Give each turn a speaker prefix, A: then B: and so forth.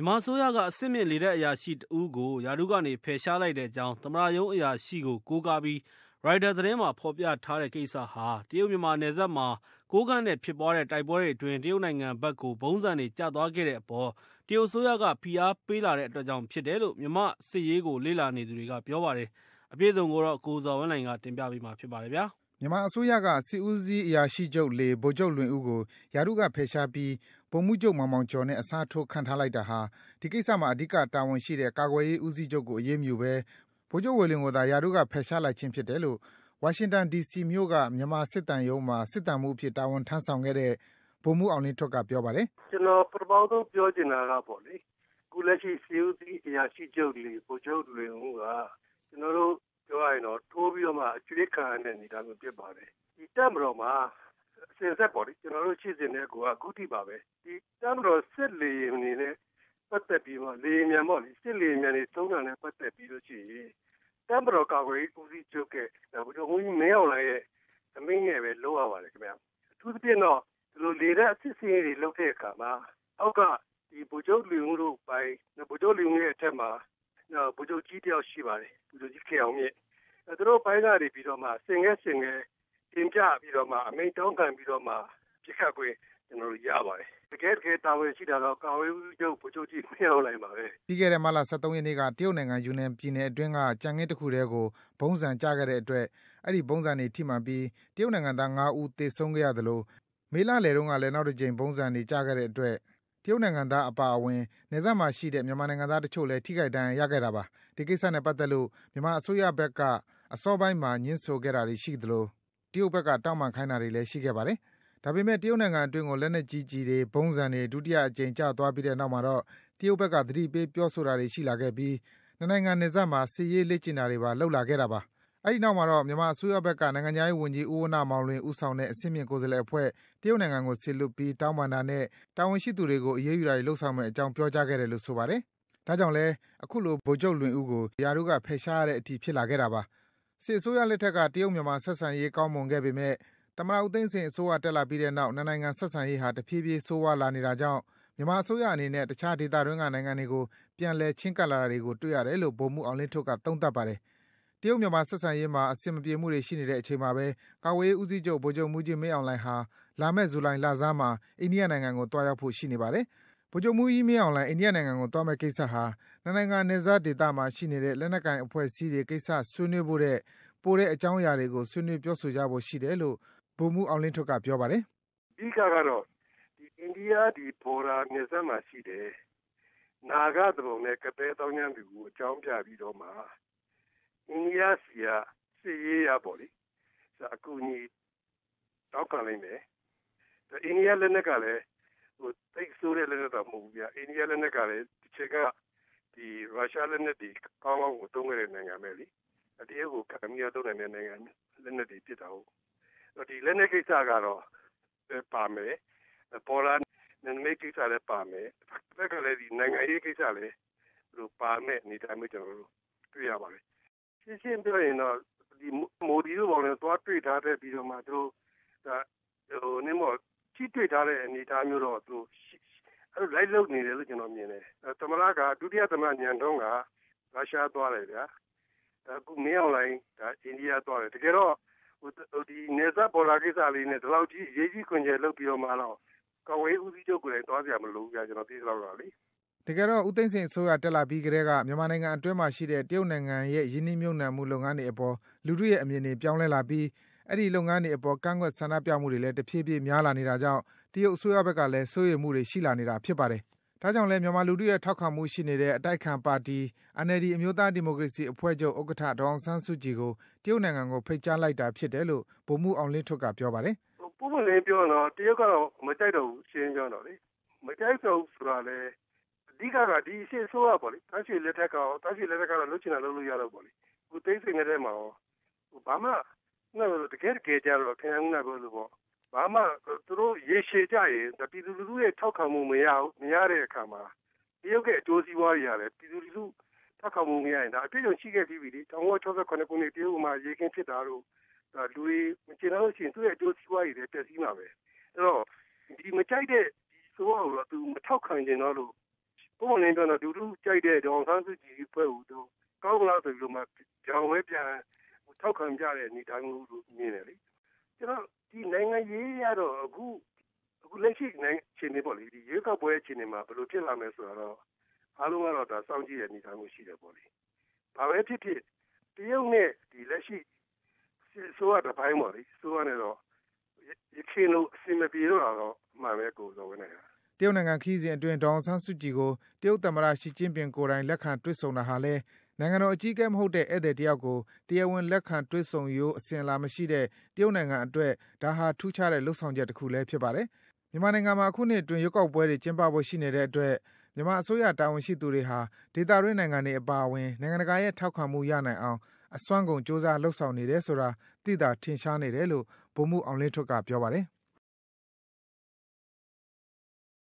A: မြန်မာအစိုးရက အဆင့်မြင့် လေတပ်အရာရှိတဦးကို ရာထူးကနေ ဖယ်ရှားလိုက်တဲ့အကြောင်း သမ္မတရုံးအရာရှိကို ကိုးကားပြီး ရိုက်တာသတင်းမှာ ဖော်ပြထားတဲ့ကိစ္စဟာ တရုတ်-မြန်မာနယ်စပ်မှာ ကိုးကန့်နဲ့ ဖြစ်ပွားတဲ့ တိုက်ပွဲတွေအတွင်း တရုတ်နိုင်ငံဘက်ကို ဗုံးဆံတွေ ကျသွားခဲ့တဲ့အပေါ် တရုတ်အစိုးရက ဖိအားပေးလာတဲ့အတွက်ကြောင့် ဖြစ်တယ်လို့ မြန်မာ့စစ်ရေးကို လေ့လာနေသူတွေက ပြောပါတယ်။အပြည့်အစုံကိုကိုဇော်ဝင်းလှိုင်က တင်ပြပေးထားပါတယ်။
B: မြန်မာအစိုးရက စစ်ဦးစီးအရာရှိချုပ်ဗိုလ်ချုပ်လွင်ဦးကို ရာထူးက ဖယ်ရှားပြီး ဗိုလ်မှူးချုပ် မောင်မောင်ကျော်နဲ့ အစားထိုး ခန့်ထားလိုက်တာဟာ ဒီကိစ္စမှာ အဓိက တာဝန်ရှိတဲ့ ကာကွယ်ရေးဦးစီးချုပ်ကို အရေးမယူဘဲ ဗိုလ်ချုပ်ဝေလွင်ကိုသာ ရာထူးက ဖယ်ရှားလိုက်ခြင်းဖြစ်တယ်လို့ ဝါရှင်တန် ဒီစီမြို့က မြန်မာစစ်သံရုံးမှာ စစ်သံမှူးအဖြစ် တာဝန်ထမ်းဆောင်ခဲ့တဲ့ ဗိုလ်မှူးအောင်လင်းထွဋ်က ပြောပါတယ်။“
C: ကျနော် ပထမဆုံးပြောချင်တာကပေါ့လေ အခုလက်ရှိ စစ်ဦးစီးအရာရှိချုပ်ဗိုလ်ချုပ်လွင်ဦးက ကျနော်တို့ ပြောရရင်တော့ထိုးပြီးတော့မှအရွေးခံရတဲ့အနေအထားမျိုးဖြစ်ပါတယ်။ဒီတပ်မတော်မှာအစဉ်အဆက်ပေါ့လေကျနော်တို့ရှိစဉ်ကတည်းကိုကအခုအထိပါပဲတပ်မတော်စစ်လေယာဉ်တွေနဲ့ပတ်သက်ပြီးတော့လေယာဉ်ပျံပေါ့လေစစ်လေယာဉ်ပျံတွေသုံးတာနဲ့ပတ်သက်ပြီးတော့တပ်မတော်ကာကွယ်ရေးဦးစီးချုပ်ရဲ့ဗိုလ်ချုပ်မှူးကြီးမင်းအောင်လှိုင်ရဲ့အမိန့်နဲ့ပဲလုပ်ရပါတယ်ခင်ဗျ။အထူးသဖြင့်တော့လေတပ်စစ်ဆင်ရေးတွေလုပ်တဲ့အခါမှာအောက်ကဗိုလ်ချုပ်လွင်ဦးတို့အပိုင်းဗိုလ်ချုပ်လွင်ဦးရဲ့အထက်မှာ ဗိုလ်ချုပ်ကြီးတယောက်ရှိပါတယ်ဗိုလ်ချုပ်ကြီးခင်အောင်မြင့်သူတို့အပိုင်းကနေပြီးတော့မှဆင့်ကဲဆင့်ကဲတင်ပြပြီးတော့မှအမိန့်တောင်းခံပြီးတော့မှပစ်ခတ်ခွင့်ကျနော်တို့ရပါတယ်။တကယ့်တကယ်တာဝန်ရှိတာကတော့ကာကွယ်ရေးဦးစီးချုပ်ဗိုလ်ချုပ်ကြီးမင်းအောင်လှိုင်ပါပဲ။”
B: ပြီးခဲ့တဲ့မတ်လ၁၃ရက်နေ့ကတရုတ်နိုင်ငံယူနန်ပြည်နယ်အတွင်းကကြံခင်းတခုထဲကိုဗုံးဆံကျခဲ့တဲ့အတွက်အဲဒီဗုံးဆံတွေထိမှန်ပြီးတရုတ်နိုင်ငံသား၅ဦးသေဆုံးခဲ့ရသလိုမေလလယ်တုန်းကလည်းနောက်တကြိမ်ဗုံးဆံတွေကျခဲ့တဲ့အတွက် တရုတ်နိုင်ငံသားအပါအဝင် နယ်စပ်မှာရှိတဲ့ မြန်မာနိုင်ငံသားတချို့လည်း ထိခိုက်ဒဏ်ရာရခဲ့တာပါ။ဒီကိစ္စနဲ့ပတ်သက်လို့ မြန်မာအစိုးရဘက်က အစောပိုင်းမှာ ငြင်းဆိုခဲ့တာတွေရှိသလို တရုတ်ဘက်က တောင်းပန်ခိုင်းတာတွေလည်း ရှိခဲ့ပါတယ်။ဒါပေမဲ့တရုတ်နိုင်ငံအတွင်းကို လက်နက်ကြီးကျည်တွေ၊ဗုံးဆံတွေ ဒုတိယအကြိမ် ကျသွားပြီးတဲ့နောက်မှာတော့ တရုတ်ဘက်က သတိပေး ပြောဆိုတာတွေ ရှိလာခဲ့ပြီး နှစ်နိုင်ငံနယ်စပ်မှာ စစ်ရေးလေ့ကျင့်တာတွေပါ လုပ်လာခဲ့တာပါ။ အဲဒီနောက်မှာတော့ မြန်မာအစိုးရဘက်က နိုင်ငံခြားရေးဝန်ကြီး ဦးဝဏ္ဏမောင်လွင် ဦးဆောင်တဲ့ အဆင့်မြင့်ကိုယ်စားလှယ်အဖွဲ့ တရုတ်နိုင်ငံကို စေလွှတ်ပြီး တောင်းပန်တာနဲ့ တာဝန်ရှိသူတွေကို အရေးယူတာတွေ လုပ်ဆောင်မယ့်အကြောင်း ပြောကြားခဲ့တယ်လို့ ဆိုပါတယ်။ဒါကြောင့်လည်း အခုလို ဗိုလ်ချုပ်လွင်ဦးကို ရာထူးက ဖယ်ရှားရတဲ့အထိ ဖြစ်လာခဲ့တာပါ။စစ်အစိုးရလက်ထက်က တရုတ်-မြန်မာ ဆက်ဆံရေး ကောင်းမွန်ခဲ့ပေမဲ့သမ္မတဦးသိန်းစိန်အစိုးရ တက်လာပြီးတဲ့နောက် နှစ်နိုင်ငံ ဆက်ဆံရေးဟာ တဖြည်းဖြည်း ဆိုးရွားလာနေတာကြောင့် မြန်မာအစိုးရအနေနဲ့ တခြား ဒေသတွင်းက နိုင်ငံတွေကို ပြန်လည် ချဉ်းကပ်လာတာတွေကို တွေ့ရတယ်လို့ ဗိုလ်မှူးအောင်လင်းထွဋ်က သုံးသပ်ပါတယ်။ တရုတ်-မြန်မာဆက်ဆံရေးမှာ အဆင်မပြေမှုတွေ ရှိနေတဲ့အချိန်မှာပဲကာကွယ်ရေးဦးစီးချုပ် ဗိုလ်ချုပ်မှူးကြီး မင်းအောင်လှိုင်ဟာ လာမယ့် ဇူလိုင်လဆန်းမှာ အိန္ဒိယနိုင်ငံကို သွားရောက်ဖို့ ရှိနေပါတယ်။ဗိုလ်ချုပ်မှူးကြီး မင်းအောင်လှိုင် အိန္ဒိယနိုင်ငံကို သွားမယ့်ကိစ္စဟာ နှစ်နိုင်ငံနယ်စပ်ဒေသမှာ ရှိနေတဲ့ လက်နက်ကိုင်အဖွဲ့အစည်းတွေကိစ္စ ဆွေးနွေးဖို့ထက် ပိုတဲ့ အကြောင်းအရာတွေကို ဆွေးနွေး ပြောဆိုကြဖို့ ရှိတယ်လို့ ဗိုလ်မှူး အောင်လင်းထွဋ်က ပြောပါတယ်။“
C: အဓိကတော့ အိန္ဒိယ border နယ်စပ်မှာရှိတဲ့ နာဂ သူပုန်နဲ့ ကသည်းသောင်းကျန်းသူကို အကြောင်းပြပြီးတော့မှ အိန္ဒိယဆီကစစ်ရေးအရပေါ့လေအကူအညီတောင်းခံလိမ့်မယ်။အိန္ဒိယလက်နက်ကလည်းသိပ်ဆိုးတဲ့လက်နက်တော့မဟုတ်ဘူးခင်ဗျ။အိန္ဒိယလက်နက်ကလည်းတချိန်ကရုရှားလက်နက်တွေကောင်းကောင်းကိုသုံးခဲ့တဲ့နိုင်ငံပဲလေ။တရုတ်ကိုခံပြီးတော့သုံးနိုင်တဲ့လက်နက်တွေဖြစ်တာကိုဒီလက်နက်ကိစ္စကတော့ပါမယ်။ border နယ်နမိတ်ကိစ္စလည်းပါမယ်။တဖက်ကလည်းနိုင်ငံရေးကိစ္စလည်းပါမယ့်အနေအထားမျိုးကျနော်တို့တွေ့ရပါတယ်။ ရှင်းရှင်းပြောရင်တော့မိုဒီတို့နဲ့သွားတွေ့တာထက်ပြီးတော့မှသူတို့ထိတွေ့ထားတဲ့အနေအထားမျိုးတော့လိုက်လုပ်နေတယ်လို့ကျနော်မြင်တယ်။ဒုတိယသမ္မတ Nyandong ကရုရှားသွားတယ်ခင်ဗျ။အခုမင်းအောင်လှိုင်ကအိန္ဒိယသွားတယ်။တကယ်တော့နယ်စပ် border ကိစ္စလေးနဲ့ဒီလောက်ကြီးအရေးကြီးခွင်ကျယ်လုပ်ပြီးတော့မှတော့ကာကွယ်ရေးဦးစီးချုပ်ကိုယ်တိုင်သွားစရာမလိုဘူးခင်ဗျကျနော်သိသလောက်တော့လေ။”
B: တကယ်တော့ ဦးသိန်းစိန်အစိုးရ တက်လာပြီးကတည်းက မြန်မာနိုင်ငံအတွင်းမှာရှိတဲ့ တရုတ်နိုင်ငံရဲ့ ရင်းနှီးမြုပ်နှံမှုလုပ်ငန်းတွေအပေါ် လူထုရဲ့အမြင်တွေ ပြောင်းလဲလာပြီး အဲဒီလုပ်ငန်းတွေအပေါ် ကန့်ကွက်ဆန္ဒပြမှုတွေလည်း တဖြည်းဖြည်း များလာနေတာကြောင့် တရုတ်အစိုးရဘက်ကလည်း စိုးရိမ်မှုတွေ ရှိလာနေတာ ဖြစ်ပါတယ်။ဒါကြောင့်လည်း မြန်မာလူထုရဲ့ ထောက်ခံမှုရှိနေတဲ့ အတိုက်အခံပါတီ NLD အမျိုးသားဒီမိုကရေစီအဖွဲ့ချုပ် ဥက္ကဋ္ဌ ဒေါ်အောင်ဆန်းစုကြည်ကို တရုတ်နိုင်ငံကို ဖိတ်ကြားလိုက်တာဖြစ်တယ်လို့ ဗိုလ်မှူးအောင်လင်းထွဋ်က ပြောပါတယ်။“
C: ပွင့်ပွင့်လင်းလင်းပြောရင်တော့ တရုတ်ကတော့ မကြိုက်တော့ဘူး ရှင်းရှင်းပြောရင်တော့လေ။မကြိုက်တော့ဘူးဆိုတာကလည်းအ ဓိကကဒီစစ်အစိုးရပေါ့လေသန်းရွှေလက်ထက်ကတော့လုပ်ချင်တာလုပ်လို့ရတာပေါ့လေ။အခုဦးသိန်းစိန်လက်ထက်မှာရောဘာမှတကယ့်တကယ်ကျတော့ခင်ဗျားခုနပြောသလိုပေါ့ဘာမှသူတို့ရေရှည်ကျရင်ပြည်သူလူထုရဲ့ထောက်ခံမှုမရတဲ့အခါမှာတရုတ်ရဲ့အကျိုးစီးပွားတွေကလည်းပြည်သူလူထုထောက်ခံမှုမရရင်ဒါအတွေ့အကြုံရှိခဲ့ပြီးပြီလေ။၁၉၆၇ခုနှစ်တရုတ်-မြန်မာအရေးအခင်းဖြစ်တာတို့လူတွေမကျေနပ်လို့ရှိရင်သူ့ရဲ့အကျိုးစီးပွားတွေလည်းပျက်စီးမှာပဲ။အဲဒီတော့မကြိုက်တဲ့ဒီအစိုးရကိုတော့သူမထောက်ခံချင်တော့လို့ ဥပမာလေးပြောတော့လူလူကြိုက်တဲ့ဒေါအောင်ဆန်းစုကြည်ဖွဲ့ဦးတော့ကောင်းလားဆိုပြီးတော့မှကြောင်ဝဲပြန်ထောက်ခံကြတဲ့အနေတိုင်းလို့မြင်တယ်လေကျွန်တော်ဒီနိုင်ငံရေးရတော့အခုအခုလက်ရှိနိုင်ငံချင်းနေပေါ့လေဒီရွေးကောက်ပွဲချင်းနေမှာဘယ်လိုဖြစ်လာမလဲဆိုတော့အားလုံးကတော့ဒါစောင့်ကြည့်ရအနေတိုင်းလို့ရှိတယ်ပေါ့လေဘာပဲဖြစ်ဖြစ်တရုတ်နဲ့ဒီလက်ရှိဆိုရတဲ့ဘိုင်းပေါ့လေဆိုရနေတော့ရခင်လို့အစင်မပြေတော့တော့မှန်ပဲကိုယ်တော်ဝင်နေတာ
B: တရုတ်နိုင်ငံခရီးစဉ်အတွင်း ဒေါအောင်ဆန်းစုကြည်ကို တရုတ်သမ္မတရှီကျင့်ပင်ကိုယ်တိုင် လက်ခံတွေ့ဆုံတာဟာလည်း နိုင်ငံတော်အကြီးအကဲမဟုတ်တဲ့ ဧည့်သည်တယောက်ကို တရားဝင် လက်ခံတွေ့ဆုံရိုး အစဉ်အလာမရှိတဲ့ တရုတ်နိုင်ငံအတွက် ဒါဟာ ထူးခြားတဲ့ လုပ်ဆောင်ချက်တခုလည်း ဖြစ်ပါတယ်။မြန်မာနိုင်ငံမှာ အခုနှစ်အတွင်း ရွေးကောက်ပွဲတွေ ကျင်းပဖို့ ရှိနေတဲ့အတွက် မြန်မာအစိုးရ တာဝန်ရှိသူတွေဟာ ဒေသတွင်းနိုင်ငံတွေအပါအဝင် နိုင်ငံတကာရဲ့ ထောက်ခံမှုရနိုင်အောင် အစွမ်းကုန် ကြိုးစား လုပ်ဆောင်နေတယ်ဆိုတာ သိသာ ထင်ရှားနေတယ်လို့ ဗိုလ်မှူးအောင်လင်းထွဋ်က ပြောပါတယ်။